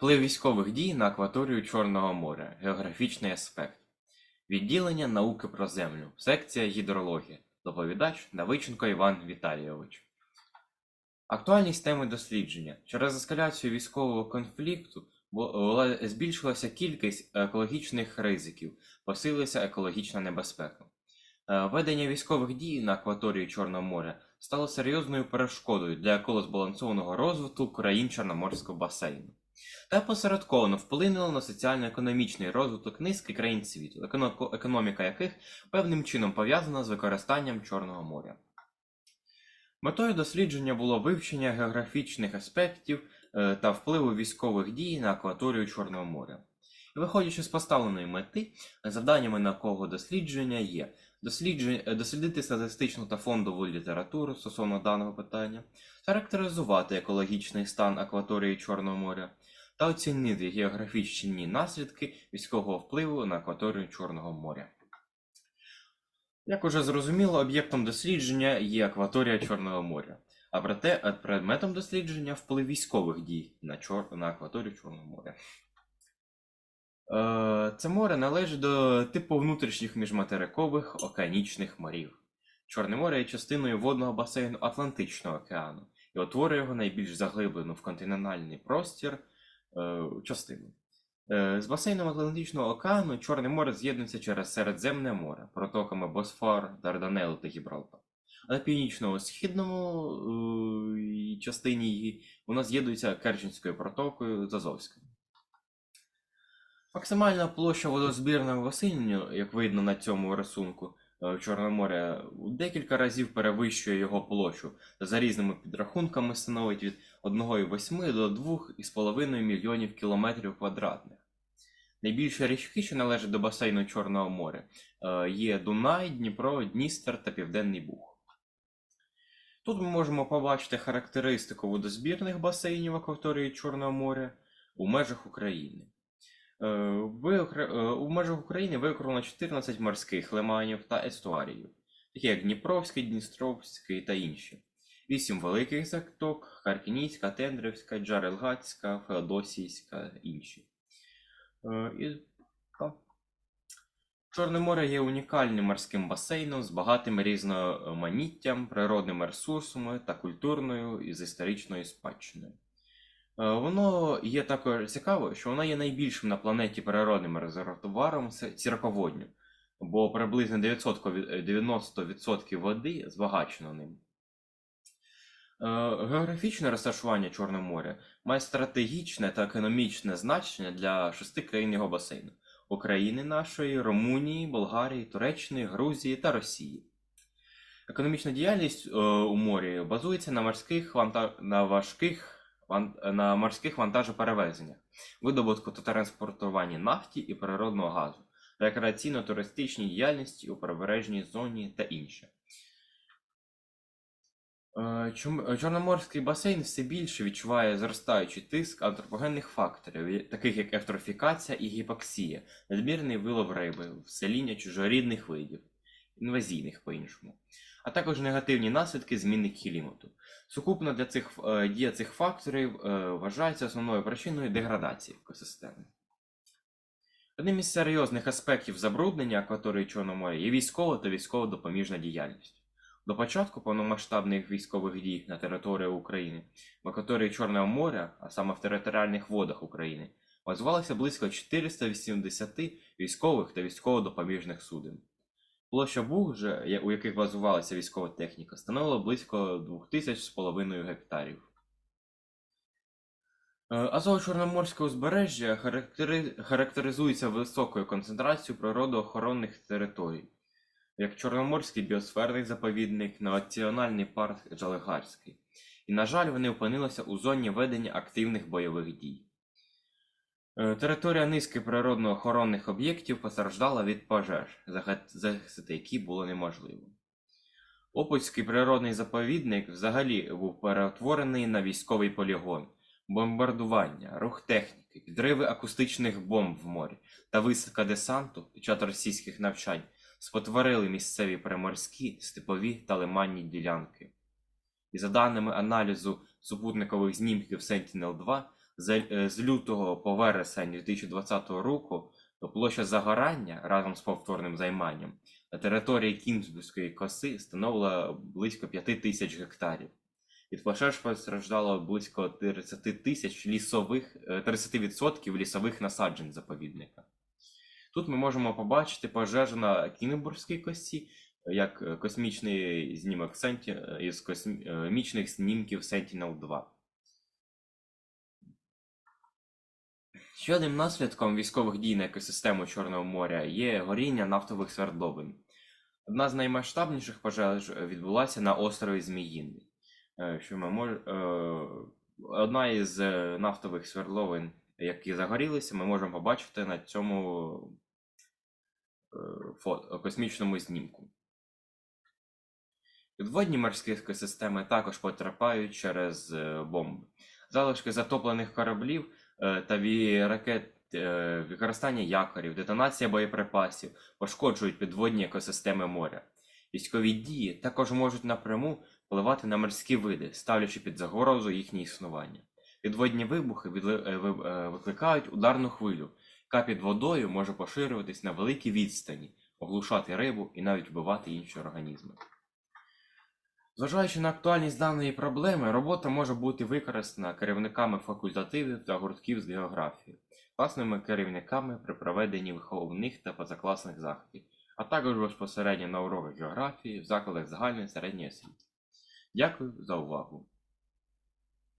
Вплив військових дій на акваторію Чорного моря. Географічний аспект. Відділення науки про землю. Секція гідрологія. Доповідач Давиченко Іван Віталійович. Актуальність теми дослідження. Через ескаляцію військового конфлікту збільшилася кількість екологічних ризиків, посилилася екологічна небезпека. Е, Ведення військових дій на акваторії Чорного моря стало серйозною перешкодою для еколозбалансованого розвитку країн Чорноморського басейну та посередковано вплинуло на соціально-економічний розвиток низки країн світу, економіка яких певним чином пов'язана з використанням Чорного моря. Метою дослідження було вивчення географічних аспектів е, та впливу військових дій на акваторію Чорного моря. І виходячи з поставленої мети, завданнями наукового дослідження є е, дослідити статистичну та фондову літературу стосовно даного питання, характеризувати екологічний стан акваторії Чорного моря та оцінити географічні наслідки військового впливу на акваторію Чорного моря. Як уже зрозуміло, об'єктом дослідження є акваторія Чорного моря, а проте е, предметом дослідження вплив військових дій на, чор... на акваторію Чорного моря. Е, Це море належить до типу внутрішніх міжматерикових океанічних морів. Чорне море є частиною водного басейну Атлантичного океану і утворює його найбільш заглиблену в континентальний простір частину. Е, З басейном Атлантичного океану Чорне море з'єднується через Середземне море протоками Босфор, Дарданелу та Гібралтар. А на північно-східному е, частині її вона з'єднується Керченською протокою з Азовською. Максимальна площа водозбірного басейну, як видно на цьому рисунку, е, Чорне море декілька разів перевищує його площу за різними підрахунками становить від 1,8 до 2,5 мільйонів кілометрів квадратних. Найбільші річки, що належать до басейну Чорного моря, е, є Дунай, Дніпро, Дністер та Південний Буг. Тут ми можемо побачити характеристику водозбірних басейнів акваторії Чорного моря у межах України. Е, е, У межах України виокремлено 14 морських лиманів та естуаріїв, такі як Дніпровський, Дністровський та інші. 8 великих заток Харкінійська, Тендрівська, Джарелгацька, Феодосійська інші. Е, І. Чорне море є унікальним морським басейном з багатим різноманіттям, природними ресурсами та культурною і з історичною спадщиною. Е, Воно є також цікаво, що воно є найбільшим на планеті природним резервуаром з цірководню, бо приблизно 900 90% води збагачено ним. Е, Географічне розташування Чорного моря має стратегічне та економічне значення для шести країн його басейну: України нашої, Румунії, Болгарії, Туреччини, Грузії та Росії. Економічна діяльність е, у морі базується на морських на важких на морських вантажоперевезеннях, видобутку та транспортуванні нафті і природного газу, рекреаційно-туристичній діяльності у прибережній зоні та інше. Е, Чорноморський басейн все більше відчуває зростаючий тиск антропогенних факторів, таких як ефтрофікація і гіпоксія, надмірний вилов риби, всеління чужорідних видів, інвазійних по-іншому, а також негативні наслідки зміни клімату. Сукупно для цих е, дія цих факторів е, вважається основною причиною деградації екосистеми. Одним із серйозних аспектів забруднення акваторії Чорного моря є військова та військово-допоміжна діяльність. До початку повномасштабних військових дій на території України в акваторії Чорного моря, а саме в територіальних водах України, базувалося близько 480 військових та військово-допоміжних суден. Площа буг, у яких базувалася військова техніка, становила близько 2500 гектарів. Е, Азово-Чорноморське узбережжя характеризується високою концентрацією природоохоронних територій, як Чорноморський біосферний заповідник, Національний парк Джалегарський. І, на жаль, вони опинилися у зоні ведення активних бойових дій. Е, Територія низки природно-охоронних об'єктів постраждала від пожеж, захистити які було неможливо. Опольський природний заповідник взагалі був перетворений на військовий полігон, бомбардування, рух техніки, підриви акустичних бомб в морі та висадка десанту під час російських навчань спотворили місцеві приморські, степові та лиманні ділянки. І за даними аналізу супутникових знімків Sentinel-2, з, е, лютого по вересень 2020 року то площа загорання разом з повторним займанням на території Кінзбурзької коси становила близько 5 тисяч гектарів. Від пожеж постраждало близько 30 тисяч лісових, е, 30% лісових насаджень заповідника. Тут ми можемо побачити пожежу на Кінбурзькій косі, як е, космічний знімок е, із космічних знімків Sentinel-2. Ще одним наслідком військових дій на екосистему Чорного моря є горіння нафтових свердловин. Одна з наймасштабніших пожеж відбулася на острові Зміїний. Е, Що ми мож... е, Одна із е, нафтових свердловин, які загорілися, ми можемо побачити на цьому фото... космічному знімку. Підводні морські екосистеми також потерпають через бомби. Залишки затоплених кораблів е, та ві- ракет, е, використання якорів, детонація боєприпасів пошкоджують підводні екосистеми моря. Військові дії також можуть напряму впливати на морські види, ставлячи під загрозу їхнє існування. Підводні вибухи е, викликають ударну хвилю, яка під водою може поширюватись на великі відстані, оглушати рибу і навіть вбивати інші організми. Зважаючи на актуальність даної проблеми, робота може бути використана керівниками факультативів та гуртків з географії, класними керівниками при проведенні виховних та позакласних заходів, а також безпосередньо на уроках географії в закладах загальної середньої освіти. Дякую за увагу!